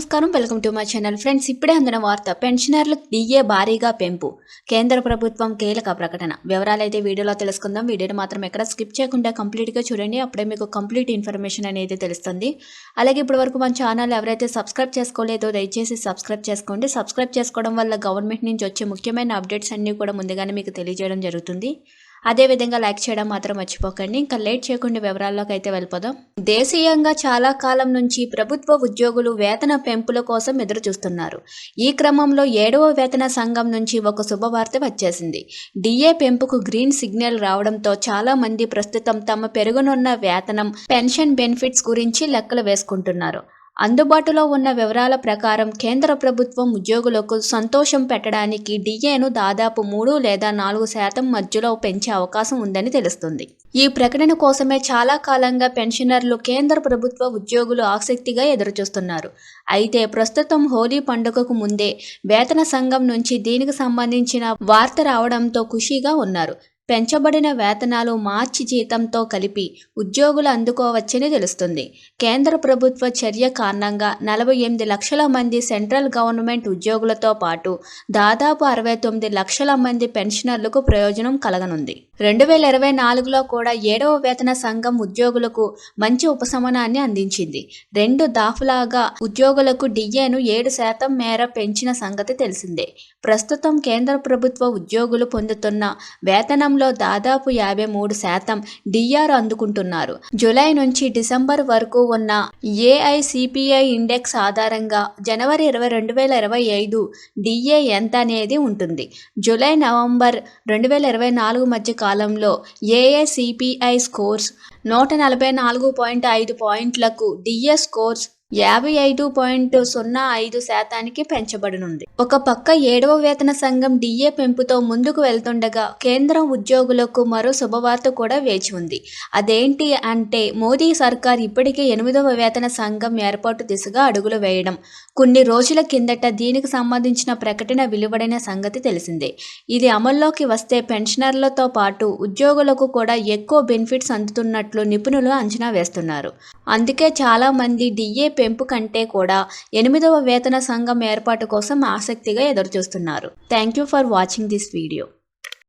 నమస్కారం. Welcome to my channel. Friends ఇప్పుడే అందిన వార్త పెన్షనర్లు డిఏ భారీగా పెంపు. కేంద్ర ప్రభుత్వం కీలక ప్రకటన. వివరాలైతే వీడియోలో తెలుసుకుందాం. వీడియోని మాత్రం ఎక్కడ స్కిప్ చేయకుండా కంప్లీట్గా చూడండి. అప్పుడే మీకు కంప్లీట్ ఇన్ఫర్మేషన్ అనేది తెలుస్తుంది. అలాగే ఇప్పటి వరకు మన ఛానల్ ఎవరైతే సబ్స్క్రైబ్ చేసుకోలేదో దయచేసి సబ్స్క్రైబ్ చేసుకోండి. సబ్స్క్రైబ్ చేసుకోవడం వల్ల గవర్నమెంట్ నుంచి వచ్చే ముఖ్యమైన అప్డేట్స్ అన్నీ కూడా ముందుగానే మీకు తెలియజేయడం జరుగుతుంది. అదేవిధంగా లైక్ చేయడం మాత్రం మర్చిపోకండి. ఇంకా లేట్ చేయకుండా వివరాల్లోకి అయితే వెళ్ళిపోదాం. దేశీయంగా చాలా కాలం నుంచి ప్రభుత్వ ఉద్యోగులు వేతన పెంపుల కోసం ఎదురు చూస్తున్నారు ఈ క్రమంలో ఏడవ వేతన సంఘం నుంచి ఒక శుభవార్త వచ్చేసింది. డిఏ పెంపుకు గ్రీన్ సిగ్నల్ రావడంతో చాలా మంది ప్రస్తుతం తమ పెరుగునున్న వేతనం పెన్షన్ బెనిఫిట్స్ గురించి లెక్కలు వేసుకుంటున్నారు. అందుబాటులో ఉన్న వివరాల ప్రకారం కేంద్ర ప్రభుత్వం ఉద్యోగులకు సంతోషం పెట్టడానికి డిఏను దాదాపు మూడు లేదా నాలుగు శాతం మధ్యలో పెంచే అవకాశం ఉందని తెలుస్తుంది. ఈ ప్రకటన కోసమే చాలా కాలంగా పెన్షనర్లు కేంద్ర ప్రభుత్వ ఉద్యోగులు ఆసక్తిగా ఎదురుచూస్తున్నారు. అయితే ప్రస్తుతం హోలీ పండుగకు ముందే వేతన సంఘం నుంచి దీనికి సంబంధించిన వార్త రావడంతో ఖుషీగా ఉన్నారు. పెంచబడిన వేతనాలు మార్చి జీతంతో కలిపి ఉద్యోగులు అందుకోవచ్చని తెలుస్తుంది. కేంద్ర ప్రభుత్వ చర్య కారణంగా నలభై ఎనిమిది లక్షల మంది సెంట్రల్ గవర్నమెంట్ ఉద్యోగులతో పాటు దాదాపు అరవై తొమ్మిది లక్షల మంది పెన్షనర్లకు ప్రయోజనం కలగనుంది. రెండు వేల ఇరవై నాలుగులో కూడా ఏడవ వేతన సంఘం ఉద్యోగులకు మంచి ఉపశమనాన్ని అందించింది. రెండు దాఫలాగా ఉద్యోగులకు డిఏను ఏడు శాతం మేర పెంచిన సంగతి తెలిసిందే. ప్రస్తుతం కేంద్ర ప్రభుత్వ ఉద్యోగులు పొందుతున్న వేతనం వేతనంలో దాదాపు యాభై మూడు శాతం డిఆర్ అందుకుంటున్నారు. జూలై నుంచి డిసెంబర్ వరకు ఉన్న ఏఐసిపిఐ ఇండెక్స్ ఆధారంగా జనవరి ఇరవై రెండు వేల ఇరవై ఐదు డిఏ ఎంత అనేది ఉంటుంది. జూలై నవంబర్ రెండు వేల ఇరవై నాలుగు మధ్య కాలంలో ఏఐసిపిఐ స్కోర్స్ నూట నలభై నాలుగు పాయింట్ ఐదు పాయింట్లకు డిఏ స్కోర్స్ యాభై ఐదు పాయింట్ సున్నా ఐదు శాతానికి పెంచబడనుంది. ఒక పక్క ఏడవ వేతన సంఘం డిఏ పెంపుతో ముందుకు వెళ్తుండగా కేంద్రం ఉద్యోగులకు మరో శుభవార్త కూడా వేచి ఉంది. అదేంటి అంటే మోదీ సర్కార్ ఇప్పటికే ఎనిమిదవ వేతన సంఘం ఏర్పాటు దిశగా అడుగులు వేయడం. కొన్ని రోజుల కిందట దీనికి సంబంధించిన ప్రకటన వెలువడిన సంగతి తెలిసిందే. ఇది అమల్లోకి వస్తే పెన్షనర్లతో పాటు ఉద్యోగులకు కూడా ఎక్కువ బెనిఫిట్స్ అందుతున్నట్లు నిపుణులు అంచనా వేస్తున్నారు. అందుకే చాలా మంది డిఏ పెంపు కంటే కూడా ఎనిమిదవ వేతన సంఘం ఏర్పాటు కోసం ఆసక్తిగా ఎదురుచూస్తున్నారు. Thank you for watching this video